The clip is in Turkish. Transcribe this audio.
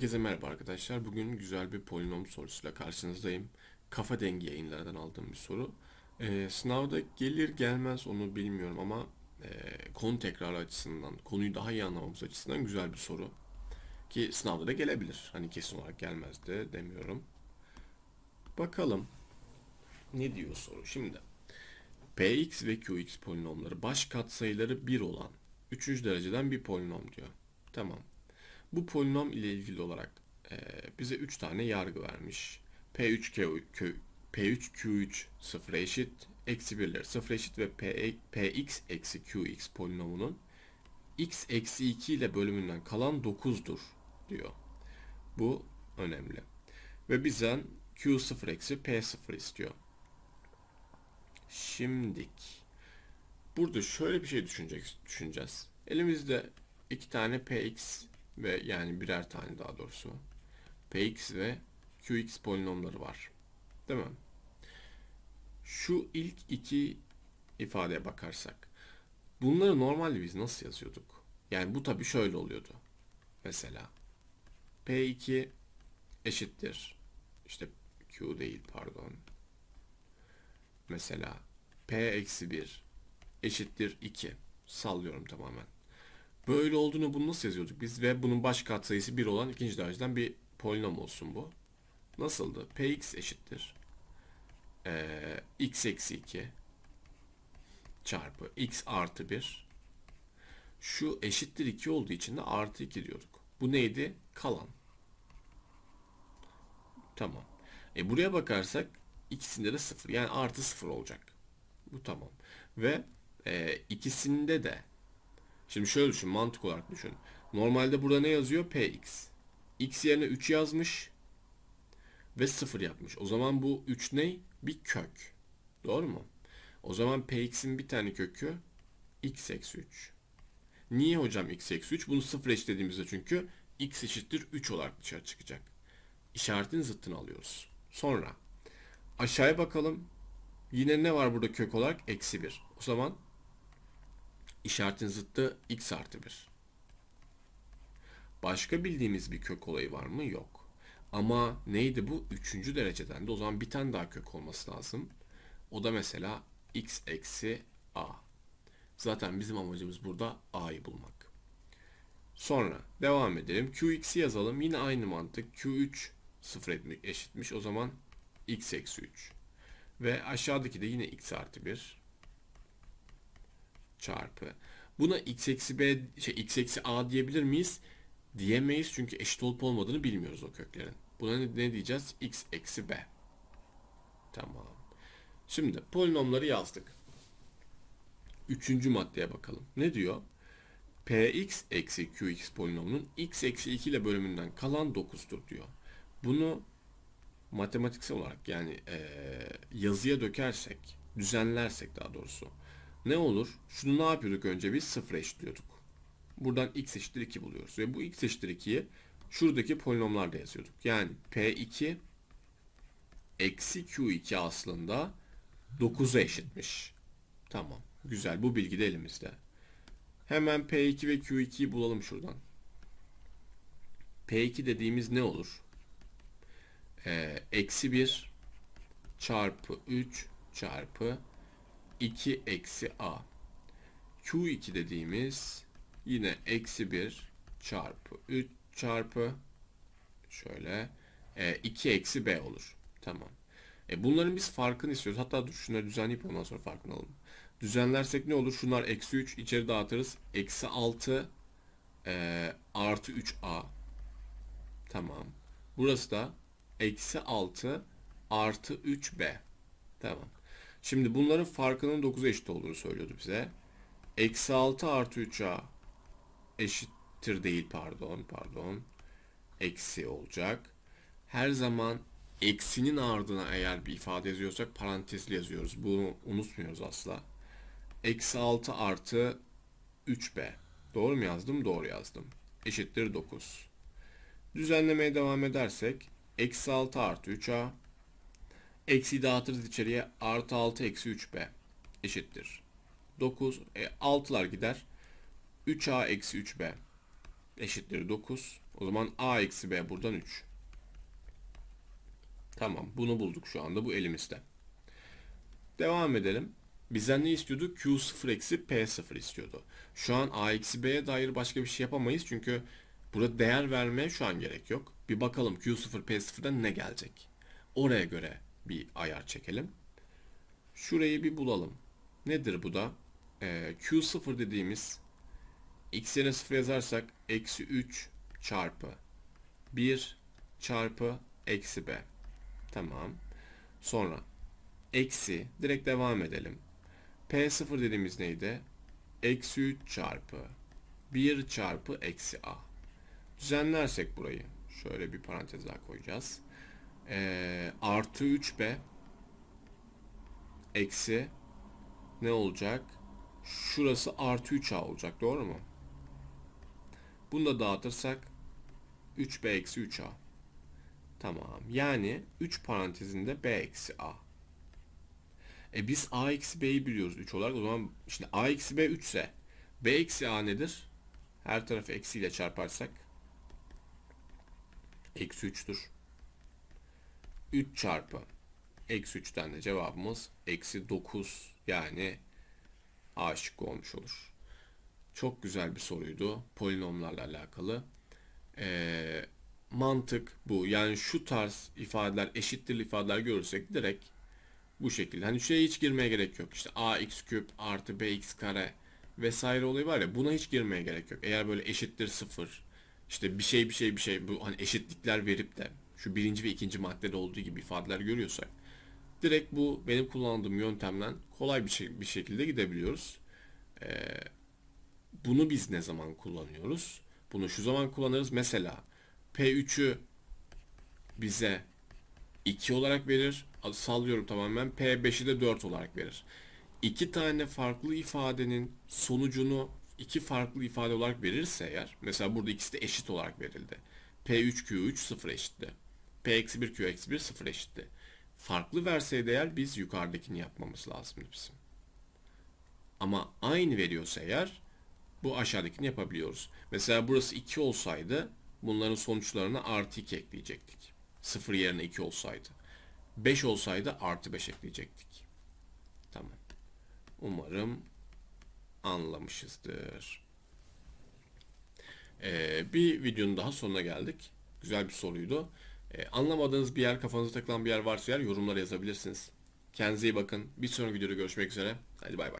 Herkese merhaba arkadaşlar. Bugün güzel bir polinom sorusuyla karşınızdayım. Kafa dengi yayınlardan aldığım bir soru. Ee, sınavda gelir gelmez onu bilmiyorum ama e, konu tekrarı açısından, konuyu daha iyi anlamamız açısından güzel bir soru. Ki sınavda da gelebilir. Hani kesin olarak gelmez de demiyorum. Bakalım ne diyor soru. Şimdi Px ve Qx polinomları baş katsayıları 1 olan 3. dereceden bir polinom diyor. Tamam. Bu polinom ile ilgili olarak e, bize 3 tane yargı vermiş. P3 Q, Q, P3 Q3 sıfır eşit, eksi 1'ler sıfır eşit ve P, Px eksi Qx polinomunun x eksi 2 ile bölümünden kalan 9'dur diyor. Bu önemli. Ve bizden Q0 eksi P0 istiyor. Şimdik. Burada şöyle bir şey düşünecek, düşüneceğiz. Elimizde iki tane Px ve yani birer tane daha doğrusu Px ve Qx polinomları var. Değil mi? Şu ilk iki ifadeye bakarsak bunları normalde biz nasıl yazıyorduk? Yani bu tabi şöyle oluyordu. Mesela P2 eşittir işte Q değil pardon. Mesela P eksi 1 eşittir 2. Sallıyorum tamamen. Böyle olduğunu bunu nasıl yazıyorduk biz? Ve bunun baş katsayısı 1 olan ikinci dereceden bir polinom olsun bu. Nasıldı? Px eşittir. Ee, x eksi 2 çarpı x artı 1. Şu eşittir 2 olduğu için de artı 2 diyorduk. Bu neydi? Kalan. Tamam. E buraya bakarsak ikisinde de 0. Yani artı 0 olacak. Bu tamam. Ve e, ikisinde de Şimdi şöyle düşün, mantık olarak düşün. Normalde burada ne yazıyor? Px. x yerine 3 yazmış ve 0 yapmış. O zaman bu 3 ne? Bir kök. Doğru mu? O zaman px'in bir tane kökü x eksi 3. Niye hocam x eksi 3? Bunu 0 eşitlediğimizde çünkü x eşittir 3 olarak dışarı çıkacak. İşaretin zıttını alıyoruz. Sonra aşağıya bakalım. Yine ne var burada kök olarak? Eksi 1. O zaman İşaretin zıttı x artı 1. Başka bildiğimiz bir kök olayı var mı? Yok. Ama neydi bu? Üçüncü dereceden de o zaman bir tane daha kök olması lazım. O da mesela x eksi a. Zaten bizim amacımız burada a'yı bulmak. Sonra devam edelim. qx'i yazalım. Yine aynı mantık. q3 sıfır eşitmiş. O zaman x eksi 3. Ve aşağıdaki de yine x artı 1 çarpı. Buna x eksi b şey x eksi a diyebilir miyiz? Diyemeyiz çünkü eşit olup olmadığını bilmiyoruz o köklerin. Buna ne, ne diyeceğiz? x eksi b. Tamam. Şimdi polinomları yazdık. Üçüncü maddeye bakalım. Ne diyor? px eksi qx polinomunun x eksi 2 ile bölümünden kalan 9'dur diyor. Bunu matematiksel olarak yani e, yazıya dökersek, düzenlersek daha doğrusu ne olur? Şunu ne yapıyorduk önce biz? Sıfır eşitliyorduk. Buradan x eşittir 2 buluyoruz. Ve bu x eşittir 2'yi şuradaki polinomlarda yazıyorduk. Yani P2 eksi Q2 aslında 9'a eşitmiş. Tamam. Güzel. Bu bilgi de elimizde. Hemen P2 ve Q2'yi bulalım şuradan. P2 dediğimiz ne olur? Ee, eksi 1 çarpı 3 çarpı 2 eksi a. Q2 dediğimiz yine eksi 1 çarpı 3 çarpı şöyle e, 2 eksi b olur. Tamam. E, bunların biz farkını istiyoruz. Hatta dur şunları düzenleyip ondan sonra farkını alalım. Düzenlersek ne olur? Şunlar eksi 3 içeri dağıtırız. Eksi 6 e, artı 3a. Tamam. Burası da eksi 6 artı 3b. Tamam. Şimdi bunların farkının 9'a eşit olduğunu söylüyordu bize. Eksi 6 artı 3a eşittir değil pardon pardon. Eksi olacak. Her zaman eksinin ardına eğer bir ifade yazıyorsak parantezli yazıyoruz. Bunu unutmuyoruz asla. Eksi 6 artı 3b. Doğru mu yazdım? Doğru yazdım. Eşittir 9. Düzenlemeye devam edersek eksi 6 artı 3a Eksi dağıtırız içeriye. Artı 6 eksi 3b eşittir. 9. E, 6'lar gider. 3a eksi 3b eşittir 9. O zaman a eksi b buradan 3. Tamam bunu bulduk şu anda bu elimizde. Devam edelim. Bizden ne istiyordu? Q0 eksi P0 istiyordu. Şu an A eksi B'ye dair başka bir şey yapamayız çünkü burada değer vermeye şu an gerek yok. Bir bakalım Q0 P0'dan ne gelecek. Oraya göre bir ayar çekelim. Şurayı bir bulalım. Nedir bu da? Ee, Q0 dediğimiz x yerine 0 yazarsak eksi 3 çarpı 1 çarpı eksi b. Tamam. Sonra eksi direkt devam edelim. P0 dediğimiz neydi? Eksi 3 çarpı 1 çarpı eksi a. Düzenlersek burayı şöyle bir parantez daha koyacağız. Ee, artı 3b eksi ne olacak? Şurası artı 3a olacak doğru mu? Bunu da dağıtırsak 3b eksi 3a. Tamam. Yani 3 parantezinde b eksi a. E biz a eksi b'yi biliyoruz 3 olarak. O zaman şimdi a eksi b 3 ise b eksi a nedir? Her tarafı eksiyle çarparsak eksi 3'tür. 3 çarpı eksi 3'ten de cevabımız eksi 9 yani a şıkkı olmuş olur. Çok güzel bir soruydu polinomlarla alakalı. Ee, mantık bu. Yani şu tarz ifadeler, eşittir ifadeler görürsek direkt bu şekilde. Hani şeye hiç girmeye gerek yok. İşte ax küp artı bx kare vesaire olayı var ya buna hiç girmeye gerek yok. Eğer böyle eşittir sıfır işte bir şey bir şey bir şey bu hani eşitlikler verip de şu birinci ve ikinci maddede olduğu gibi ifadeler görüyorsak direkt bu benim kullandığım yöntemden kolay bir, şey, bir şekilde gidebiliyoruz. Ee, bunu biz ne zaman kullanıyoruz? Bunu şu zaman kullanırız. Mesela P3'ü bize 2 olarak verir. Sallıyorum tamamen. P5'i de 4 olarak verir. İki tane farklı ifadenin sonucunu iki farklı ifade olarak verirse eğer mesela burada ikisi de eşit olarak verildi. P3 Q3 sıfır eşitti. P-1 Q-1 sıfır eşitti. Farklı verseydi eğer biz yukarıdakini yapmamız lazımdı bizim. Ama aynı veriyorsa eğer bu aşağıdakini yapabiliyoruz. Mesela burası 2 olsaydı bunların sonuçlarına artı 2 ekleyecektik. 0 yerine 2 olsaydı. 5 olsaydı artı 5 ekleyecektik. Tamam. Umarım anlamışızdır. Ee, bir videonun daha sonuna geldik. Güzel bir soruydu. Ee, anlamadığınız bir yer, kafanıza takılan bir yer varsa eğer yorumlara yazabilirsiniz. Kendinize iyi bakın. Bir sonraki videoda görüşmek üzere. Hadi bay bay.